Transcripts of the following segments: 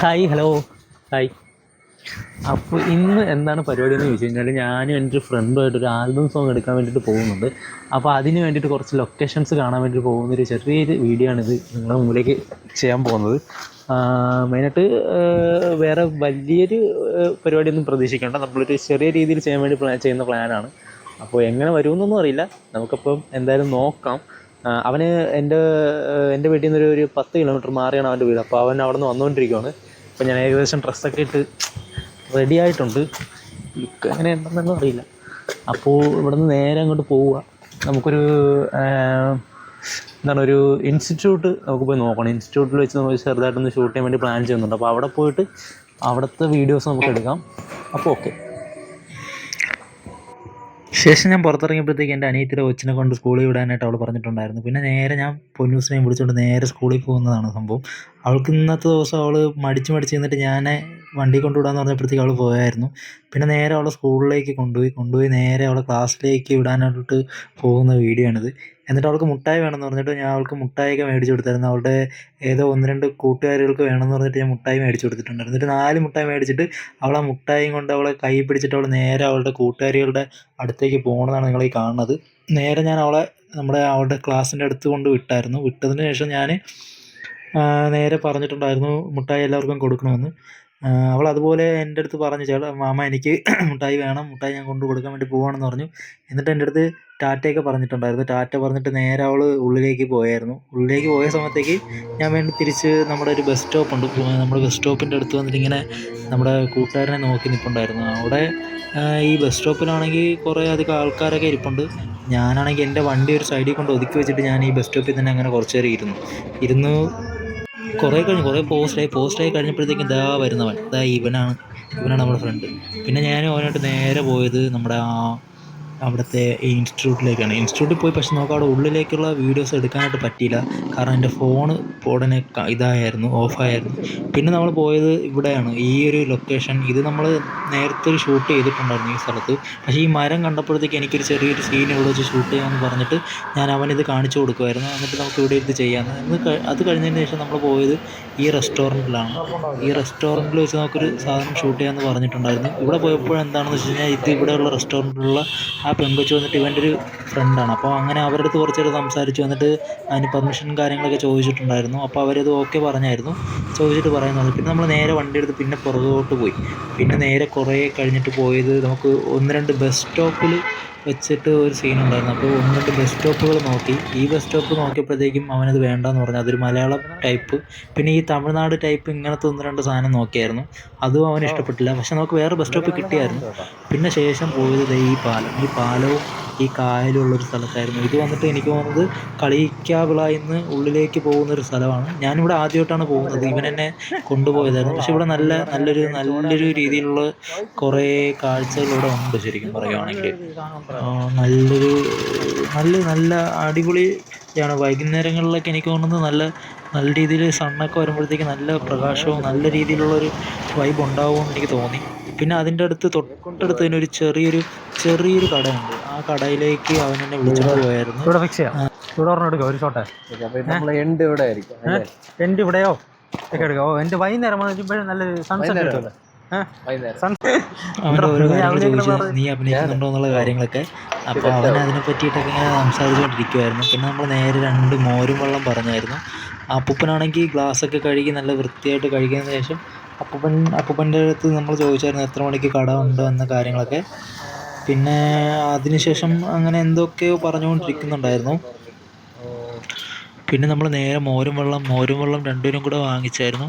Hi hello. Hi. അപ്പോൾ ഇന്ന് എന്താണ് പരിപാടി എന്ന് ചോദിച്ചു കഴിഞ്ഞാൽ ഞാനും എന്റെ ഫ്രണ്ടുമായിട്ട് ഒരു ആൽബം സോങ് എടുക്കാൻ വേണ്ടിയിട്ട് പോകുന്നുണ്ട്. അപ്പോൾ അതിന് വേണ്ടിയിട്ട് കുറച്ച് ലൊക്കേഷൻസ് കാണാൻ വേണ്ടി പോകുന്നൊരു ചെറിയൊരു വീഡിയോ ആണിത് നിങ്ങളുടെ മുമ്പിലേക്ക് ചെയ്യാൻ പോകുന്നത്. മെയിനായിട്ട് വേറെ വലിയൊരു പരിപാടി പരിപാടിയൊന്നും പ്രതീക്ഷിക്കേണ്ട. നമ്മളൊരു ചെറിയ രീതിയിൽ ചെയ്യാൻ വേണ്ടി പ്ലാൻ ചെയ്യുന്ന പ്ലാനാണ് അപ്പോൾ എങ്ങനെ വരുമെന്നൊന്നും അറിയില്ല. നമുക്കപ്പം എന്തായാലും നോക്കാം. അവന് എന്റെ എന്റെ വീട്ടിൽ നിന്ന് ഒരു പത്ത് കിലോമീറ്റർ മാറിയാണ് അവന്റെ വീട്. അപ്പോൾ അവൻ അവിടെ നിന്ന് വന്നുകൊണ്ടിരിക്കുകയാണ് അപ്പോൾ ഞാൻ ഏകദേശം ഡ്രസ്സൊക്കെ ഇട്ട് റെഡി ആയിട്ടുണ്ട്. ലുക്ക് എങ്ങനെ ഉണ്ടെന്നൊന്നും അറിയില്ല. അപ്പോൾ ഇവിടുന്ന് നേരെ അങ്ങോട്ട് പോവുക. നമുക്കൊരു എന്താണ് ഒരു ഇൻസ്റ്റിറ്റ്യൂട്ട് നമുക്ക് പോയി നോക്കണം. ഇൻസ്റ്റിറ്റ്യൂട്ടിൽ വെച്ച് നമുക്ക് ചെറുതായിട്ടൊന്ന് ഷൂട്ട് ചെയ്യാൻ വേണ്ടി പ്ലാൻ ചെയ്യുന്നുണ്ട്. അപ്പോൾ അവിടെ പോയിട്ട് അവിടുത്തെ വീഡിയോസ് നമുക്ക് എടുക്കാം. അപ്പോൾ ഓക്കെ ശേഷം ഞാൻ പുറത്തിറങ്ങിയപ്പോഴത്തേക്ക് എന്റെ അനിയത്തിയുടെ കൊച്ചിനെ കൊണ്ട് സ്കൂളിൽ വിടാനായിട്ട് അവൾ പറഞ്ഞിട്ടുണ്ടായിരുന്നു. പിന്നെ നേരെ ഞാൻ പൊന്നൂസിനെയും വിളിച്ചുകൊണ്ട് നേരെ സ്കൂളിൽ പോകുന്നതാണ് സംഭവം. അവൾക്ക് ഇന്നത്തെ ദിവസം അവൾ മടിച്ച് മടിച്ച് നിന്നിട്ട് ഞാൻ വണ്ടി കൊണ്ടുവിടാന്ന് പറഞ്ഞപ്പോഴത്തേക്ക് അവൾ പോയായിരുന്നു. പിന്നെ നേരെ അവളെ സ്കൂളിലേക്ക് കൊണ്ടുപോയി കൊണ്ടുപോയി നേരെ അവളെ ക്ലാസ്സിലേക്ക് വിടാനായിട്ട് പോകുന്ന വീഡിയോ ആണിത്. എന്നിട്ട് അവൾക്ക് മുട്ടായി വേണമെന്ന് പറഞ്ഞിട്ട് ഞാൻ അവൾക്ക് മുട്ടായിയൊക്കെ മേടിച്ച് കൊടുത്തായിരുന്നു. അവളുടെ ഏതോ ഒന്ന് രണ്ട് കൂട്ടുകാരികൾക്ക് വേണമെന്ന് പറഞ്ഞിട്ട് ഞാൻ മുട്ടായി മേടിച്ച് കൊടുത്തിട്ടുണ്ടായിരുന്നു എന്നിട്ട് നാല് മുട്ടായി മേടിച്ചിട്ട് അവൾ ആ മുട്ടായിയും കൊണ്ട് അവളെ കൈ പിടിച്ചിട്ട് അവൾ നേരെ അവളുടെ കൂട്ടുകാരികളുടെ അടുത്തേക്ക് പോകണമെന്നാണ് നിങ്ങൾ ഈ കാണുന്നത്. നേരെ ഞാൻ അവളെ നമ്മുടെ അവളുടെ ക്ലാസ്സിന്റെ അടുത്ത് കൊണ്ട് വിട്ടായിരുന്നു. വിട്ടതിന് ശേഷം ഞാൻ നേരെ പറഞ്ഞിട്ടുണ്ടായിരുന്നു മുട്ടായി എല്ലാവർക്കും കൊടുക്കണമെന്ന്. അവൾ അതുപോലെ എന്റെ അടുത്ത് പറഞ്ഞു ചേട്ടാ മാമ എനിക്ക് മുട്ടായി വേണം മുട്ടായി ഞാൻ കൊണ്ട് കൊടുക്കാൻ വേണ്ടി പോവാണെന്ന് പറഞ്ഞു. എന്നിട്ട് എന്റെ അടുത്ത് ടാറ്റയൊക്കെ പറഞ്ഞിട്ടുണ്ടായിരുന്നു. ടാറ്റ പറഞ്ഞിട്ട് നേരെ അവൾ ഉള്ളിലേക്ക് പോയായിരുന്നു. ഉള്ളിലേക്ക് പോയ സമയത്തേക്ക് ഞാൻ വേണ്ടി തിരിച്ച് നമ്മുടെ ഒരു ബസ് സ്റ്റോപ്പ് ഉണ്ട്. നമ്മുടെ ബസ് സ്റ്റോപ്പിന്റെ അടുത്ത് വന്നിട്ട് ഇങ്ങനെ നമ്മുടെ കൂട്ടുകാരനെ നോക്കി നിൽപ്പുണ്ടായിരുന്നു അവിടെ ഈ ബസ് സ്റ്റോപ്പിലാണെങ്കിൽ കുറേ അധികം ആൾക്കാരൊക്കെ ഇരിപ്പുണ്ട്. ഞാനാണെങ്കിൽ എന്റെ വണ്ടി ഒരു സൈഡിൽ കൊണ്ട് ഒതുക്കി വെച്ചിട്ട് ഞാൻ ഈ ബസ് സ്റ്റോപ്പിൽ തന്നെ അങ്ങനെ കുറച്ച് നേരം ഇരുന്നു. ഇരുന്ന് കുറേ കഴിഞ്ഞ് കുറേ പോസ്റ്റായി പോസ്റ്റായി കഴിഞ്ഞപ്പോഴത്തേക്കും ദാ വരുന്നവൻ. ദാ ഇവനാണ് ഇവനാണ് നമ്മുടെ ഫ്രണ്ട് പിന്നെ ഞാൻ അവനായിട്ട് നേരെ പോയത് നമ്മുടെ ആ അവിടുത്തെ ഇൻസ്റ്റിറ്റ്യൂട്ടിലേക്കാണ്. ഇൻസ്റ്റിറ്റ്യൂട്ടിൽ പോയി പക്ഷെ നമുക്ക് അവിടെ ഉള്ളിലേക്കുള്ള വീഡിയോസ് എടുക്കാനായിട്ട് പറ്റിയില്ല. കാരണം എന്റെ ഫോൺ ഉടനെ ഇതായിരുന്നു ഓഫായിരുന്നു. പിന്നെ നമ്മൾ പോയത് ഇവിടെയാണ് ഈ ഒരു ലൊക്കേഷൻ ഇത് നമ്മൾ നേരത്തെ ഒരു ഷൂട്ട് ചെയ്തിട്ടുണ്ടായിരുന്നു ഈ സ്ഥലത്ത്. പക്ഷേ ഈ മരം കണ്ടപ്പോഴത്തേക്ക് എനിക്കൊരു ചെറിയൊരു സീൻ ഇവിടെ വെച്ച് ഷൂട്ട് ചെയ്യാമെന്ന് പറഞ്ഞിട്ട് ഞാൻ അവനിത് കാണിച്ചു കൊടുക്കുമായിരുന്നു എന്നിട്ട് നമുക്ക് ഇവിടെ ഇരുന്ന് ചെയ്യാമെന്ന്. അത് കഴിഞ്ഞതിന് ശേഷം നമ്മൾ പോയത് ഈ റെസ്റ്റോറന്റിലാണ് ഈ റെസ്റ്റോറന്റിൽ വെച്ച് നമുക്കൊരു സാധനം ഷൂട്ട് ചെയ്യാമെന്ന് പറഞ്ഞിട്ടുണ്ടായിരുന്നു. ഇവിടെ പോയപ്പോൾ എന്താണെന്ന് വെച്ച് കഴിഞ്ഞാൽ ഇത് ഇവിടെയുള്ള റെസ്റ്റോറന്റിലുള്ള പെങ്കൊച്ച് വന്നിട്ട് ഇവന്റെ ഒരു ഫ്രണ്ടാണ് അപ്പോൾ അങ്ങനെ അവരുടെ അടുത്ത് കുറച്ച് നേരം സംസാരിച്ചു വന്നിട്ട് അതിന് പെർമിഷൻ കാര്യങ്ങളൊക്കെ ചോദിച്ചിട്ടുണ്ടായിരുന്നു. അപ്പോൾ അവരത് ഓക്കെ പറഞ്ഞായിരുന്നു. ചോദിച്ചിട്ട് പറയുന്നത് പിന്നെ നമ്മൾ നേരെ വണ്ടി എടുത്ത് പിന്നെ പുറകോട്ട് പോയി. പിന്നെ നേരെ കുറേ കഴിഞ്ഞിട്ട് പോയത് നമുക്ക് ഒന്ന് രണ്ട് ബസ് സ്റ്റോപ്പിൽ വെച്ചിട്ട് ഒരു സീൻ ഉണ്ടായിരുന്നു. അപ്പോൾ ഒന്ന് രണ്ട് ബസ് സ്റ്റോപ്പുകൾ നോക്കി. ഈ ബസ് സ്റ്റോപ്പ് നോക്കിയപ്പോഴത്തേക്കും അവനത് വേണ്ടാന്ന് പറഞ്ഞു. അതൊരു മലയാളം ടൈപ്പ് പിന്നെ ഈ തമിഴ്നാട് ടൈപ്പ് ഇങ്ങനത്തെ ഒന്ന് രണ്ട് സാധനം നോക്കിയായിരുന്നു. അതും അവന് ഇഷ്ടപ്പെട്ടില്ല. പക്ഷെ നമുക്ക് വേറെ ബസ് സ്റ്റോപ്പ് കിട്ടിയായിരുന്നു. പിന്നെ ശേഷം പോയത് ഈ പാലം. ഈ പാലവും ഈ കായലുള്ളൊരു സ്ഥലത്തായിരുന്നു. ഇത് വന്നിട്ട് എനിക്ക് തോന്നുന്നത് കളിക്കാവിള എന്ന് ഉള്ളിലേക്ക് പോകുന്ന ഒരു സ്ഥലമാണ്. ഞാനിവിടെ ആദ്യമായിട്ടാണ് പോകുന്നത്. ഇവൻ എന്നെ കൊണ്ടുപോയതായിരുന്നു. പക്ഷെ ഇവിടെ നല്ല നല്ലൊരു നല്ലൊരു രീതിയിലുള്ള കുറേ കാഴ്ചകൾ ഇവിടെ ഉണ്ട് ശരിക്കും പറയുകയാണെങ്കിൽ നല്ലൊരു നല്ല നല്ല അടിപൊളിയാണ് വൈകുന്നേരങ്ങളിലൊക്കെ എനിക്ക് തോന്നുന്നത് നല്ല നല്ല രീതിയിൽ സണ്ണൊക്കെ വരുമ്പോഴത്തേക്ക് നല്ല പ്രകാശവും നല്ല രീതിയിലുള്ളൊരു വൈബ് ഉണ്ടാവുമെന്ന് എനിക്ക് തോന്നി. പിന്നെ അതിന്റെ അടുത്ത് തൊട്ടടുത്ത് തന്നെ ഒരു ചെറിയൊരു ചെറിയൊരു കടയുണ്ട്. ആ കടയിലേക്ക് അവൻ എന്നെ വിളിച്ചിട്ട് പോയായിരുന്നു. ഇവിടെ ഫിക്സ് ചെയ്യാം. ഇവിടെ ഒരെണ്ണം എടുക്കാം ഒരു ഷോട്ടെ എൻഡ് ഇവിടെ ആയിരിക്കും എൻഡ് ഇവിടെയോ? ഒക്കെ എടുക്കാം. ഓ എന്റെ വൈകുന്നേരം വന്നിട്ട് നല്ല സൺസെറ്റ് കിട്ടുമല്ലോ. നീ അവന്റെ ഓരോ കാര്യങ്ങൾ ചോദിച്ചു നീ അഭിനയിക്കുന്നുണ്ടോ എന്നുള്ള കാര്യങ്ങളൊക്കെ. അപ്പോൾ അവൻ അതിനെ പറ്റിയിട്ടൊക്കെ ഇങ്ങനെ സംസാരിച്ചുകൊണ്ടിരിക്കുമായിരുന്നു പിന്നെ നമ്മൾ നേരെ രണ്ട് മോരും വെള്ളം പറഞ്ഞായിരുന്നു. അപ്പൂപ്പനാണെങ്കിൽ ഗ്ലാസ്സൊക്കെ കഴുകി നല്ല വൃത്തിയായിട്ട് കഴുകിയതിന് ശേഷം അപ്പൂപ്പൻ അപ്പൂപ്പന്റെ അടുത്ത് നമ്മൾ ചോദിച്ചായിരുന്നു എത്ര മണിക്ക് കട ഉണ്ടോ എന്ന കാര്യങ്ങളൊക്കെ. പിന്നെ അതിനുശേഷം അങ്ങനെ എന്തൊക്കെയോ പറഞ്ഞുകൊണ്ടിരിക്കുന്നുണ്ടായിരുന്നു. പിന്നെ നമ്മൾ നേരെ മോരും വെള്ളം മോരും വെള്ളം രണ്ടുപേരും കൂടെ വാങ്ങിച്ചായിരുന്നു.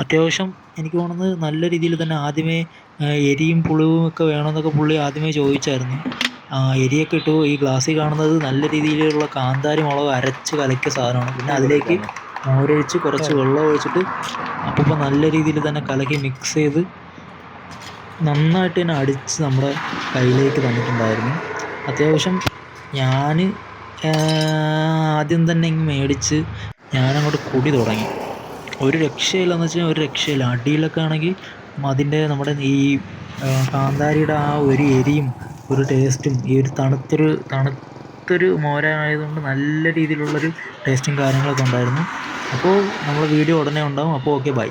അത്യാവശ്യം എനിക്ക് തോന്നുന്നത് നല്ല രീതിയിൽ തന്നെ ആദ്യമേ എരിയും പുളിവും ഒക്കെ വേണമെന്നൊക്കെ പുള്ളി ആദ്യമേ ചോദിച്ചായിരുന്നു. എരിയൊക്കെ ഇട്ടു. ഈ ഗ്ലാസ്സിൽ കാണുന്നത് നല്ല രീതിയിലുള്ള കാന്താരി മുളക് അരച്ച് കലക്കിയ സാധനമാണ്. പിന്നെ അതിലേക്ക് മോരൊഴിച്ച് കുറച്ച് വെള്ളം ഒഴിച്ചിട്ട് അപ്പോൾ നല്ല രീതിയിൽ തന്നെ കലക്കി മിക്സ് ചെയ്ത് നന്നായിട്ട് തന്നെ അടിച്ച് നമ്മുടെ കയ്യിലേക്ക് തന്നിട്ടുണ്ടായിരുന്നു. അത്യാവശ്യം ഞാൻ ആദ്യം തന്നെ ഇങ്ങ് മേടിച്ച് ഞാനങ്ങോട്ട് കുടി തുടങ്ങി. ഒരു രക്ഷയില്ലെന്ന് വെച്ചാൽ ഒരു രക്ഷയില്ല. അടിയിലൊക്കെ ആണെങ്കിൽ അതിന്റെ നമ്മുടെ ഈ കാന്താരിയുടെ ആ ഒരു എരിയും ഒരു ടേസ്റ്റും ഈ ഒരു തണുത്തൊരു തണുത്തൊരു മോരായതുകൊണ്ട് നല്ല രീതിയിലുള്ളൊരു ടേസ്റ്റും കാര്യങ്ങളൊക്കെ ഉണ്ടായിരുന്നു. അപ്പോൾ നമ്മൾ വീഡിയോ ഉടനെ ഉണ്ടാവും. അപ്പോൾ ഓക്കെ ബൈ.